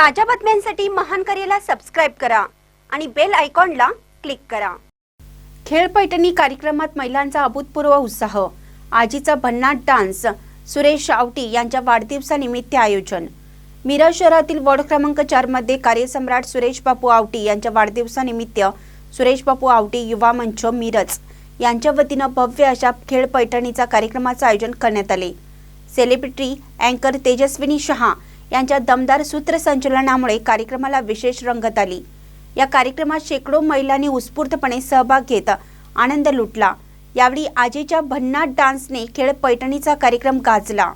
ताज्या बातम्यांसाठी महान करेला सबस्क्राईब करा आणि बेल आयकॉनला क्लिक करा. खेळ पैठणी कार्यक्रमात महिलांचा अभूतपूर्व उत्साह. आजीचा भन्नाट डान्स सुरेश आवटी यांच्या वाढदिवसानिमित्त आयोजन. मिरज शहरातील वॉर्ड क्रमांक चारमध्ये कार्यसम्राट सुरेश बापू आवटी यांच्या वाढदिवसानिमित्त सुरेश बापू आवटी युवा मंच मिरज यांच्या वतीनं भव्य अशा खेळ पैठणीचा कार्यक्रमाचं आयोजन करण्यात आले. सेलिब्रिटी अँकर तेजस्विनी शहा यांच्या दमदार सूत्रसंचलनामुळे कार्यक्रमाला विशेष रंगत आली. या कार्यक्रमात शेकडो महिलांनी उत्स्फूर्तपणे सहभाग घेत आनंद लुटला. यावेळी आजीच्या भन्नाट डान्सने खेळ पैठणीचा कार्यक्रम गाजला.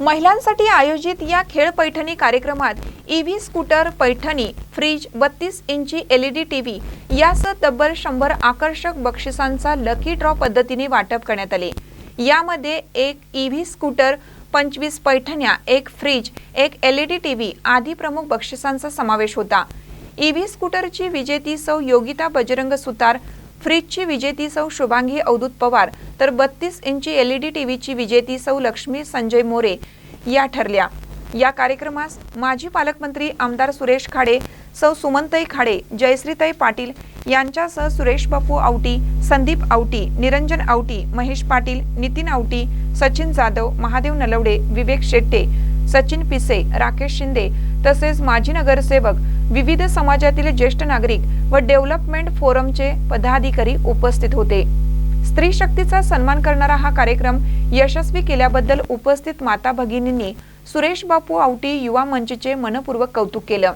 महिलांसाठी आयोजित या खेळ पैठणी कार्यक्रमात ईव्ही स्कूटर पैठणी फ्रीज बत्तीस इंची एलईडी टीव्ही यासह तब्बल शंभर आकर्षक बक्षिसांचा लकी ड्रॉ पद्धतीने वाटप करण्यात आले. यामध्ये एक ईव्ही स्कूटर पंचवीस पैठण्या एक फ्रीज एक एलईडी टीव्ही आदी प्रमुख बक्षिसांचा समावेश होता. ईव्ही स्कूटरची विजेती सौ योगिता बजरंग सुतार फ्रीजची विजेती सौ शुभांगी अवधूत पवार तर बत्तीस इंची एलईडी टीव्हीची विजेती सौ लक्ष्मी संजय मोरे या ठरल्या. या कार्यक्रमास माजी पालकमंत्री आमदार सुरेश खाडे सौ सुमनताई खाडे जयश्रीताई पाटील यांच्यासह सुरेश बापू आवटी संदीप आवटी निरंजन आवटी महेश पाटील नितीन आवटी सचिन जाधव महादेव नलवडे विवेक शेट्टे सचिन पिसे राकेश शिंदे तसेच माजी नगरसेवक विविध समाजातील ज्येष्ठ नागरिक व डेव्हलपमेंट फोरमचे पदाधिकारी उपस्थित होते. स्त्री शक्तीचा सन्मान करणारा हा कार्यक्रम यशस्वी केल्याबद्दल उपस्थित माता भगिनींनी सुरेश बापू आवटी युवा मंचचे मनपूर्वक कौतुक केलं.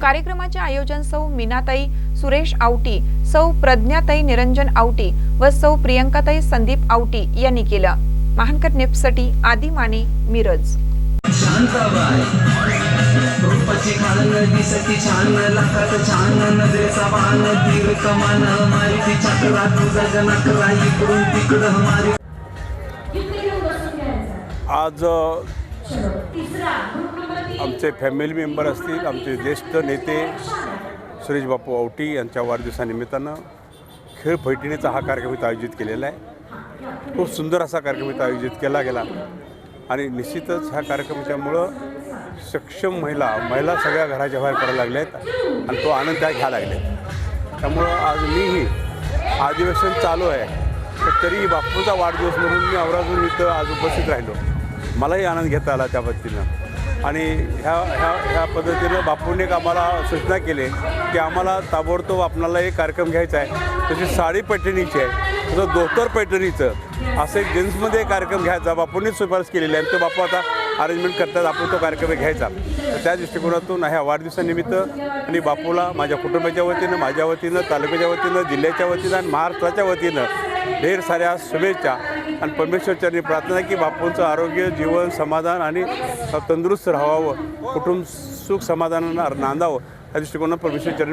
कार्यक्रमाचे आयोजन सौ मीनाताई सुरेश आवटी सौ प्रज्ञाताई निरंजन आवटी व सौ प्रियंकाताई संदीप आवटी यांनी केलं. महानकर नेपसाठी आदी माने मिरज. रूपाची खान दिसती छान लाखात छान नजरेचा बाण तीर कमान मारुती चक्रा तुझा जनकरा इकडून तिकडं मारी आज आमचे फॅमिली मेंबर असतील आमचे ज्येष्ठ नेते सुरेश बापू आवटी यांच्या वाढदिवसानिमित्तानं खेळ पैठणीचा हा कार्यक्रम इथं आयोजित केलेला आहे. खूप सुंदर असा कार्यक्रम इथं आयोजित केला गेला. आणि निश्चितच ह्या कार्यक्रमाच्यामुळं सक्षम महिला महिला सगळ्या घराच्या बाहेर पडायला लागल्या आहेत आणि तो आनंद त्या घ्यायला लागले त्यामुळं आज मीही अधिवेशन चालू आहे. तर तरी बापूचा वाढदिवस म्हणून मी औराजून इथं आज उपस्थित राहिलो. मलाही आनंद घेता आला त्या पद्धतीनं आणि ह्या ह्या ह्या पद्धतीनं बापूने एक आम्हाला सूचना केली की आम्हाला ताबडतोब आपणाला एक कार्यक्रम घ्यायचा आहे. तशी साडी पैठणीची आहे. तसं दोतर पैठणीचं. असं एक जेंट्समध्ये कार्यक्रम घ्यायचा. बापूंनीच शिफारस केलेली आहे आणि तो बापू आता अरेंजमेंट करतात. आपण तो कार्यक्रम घ्यायचा. त्या दृष्टिकोनातून ह्या वाढदिवसानिमित्त आणि बापूला माझ्या कुटुंबाच्या वतीनं माझ्या वतीनं तालुक्याच्या वतीनं जिल्ह्याच्या वतीनं आणि महाराष्ट्राच्या वतीनं ढेर साऱ्या शुभेच्छा. आणि परमेश्वरचरणी प्रार्थना की बापूंचं आरोग्य जीवन समाधान आणि तंदुरुस्त राहावं. कुटुंब सुख समाधानांना नांदावं या दृष्टिकोनात परमेश्वरचरणी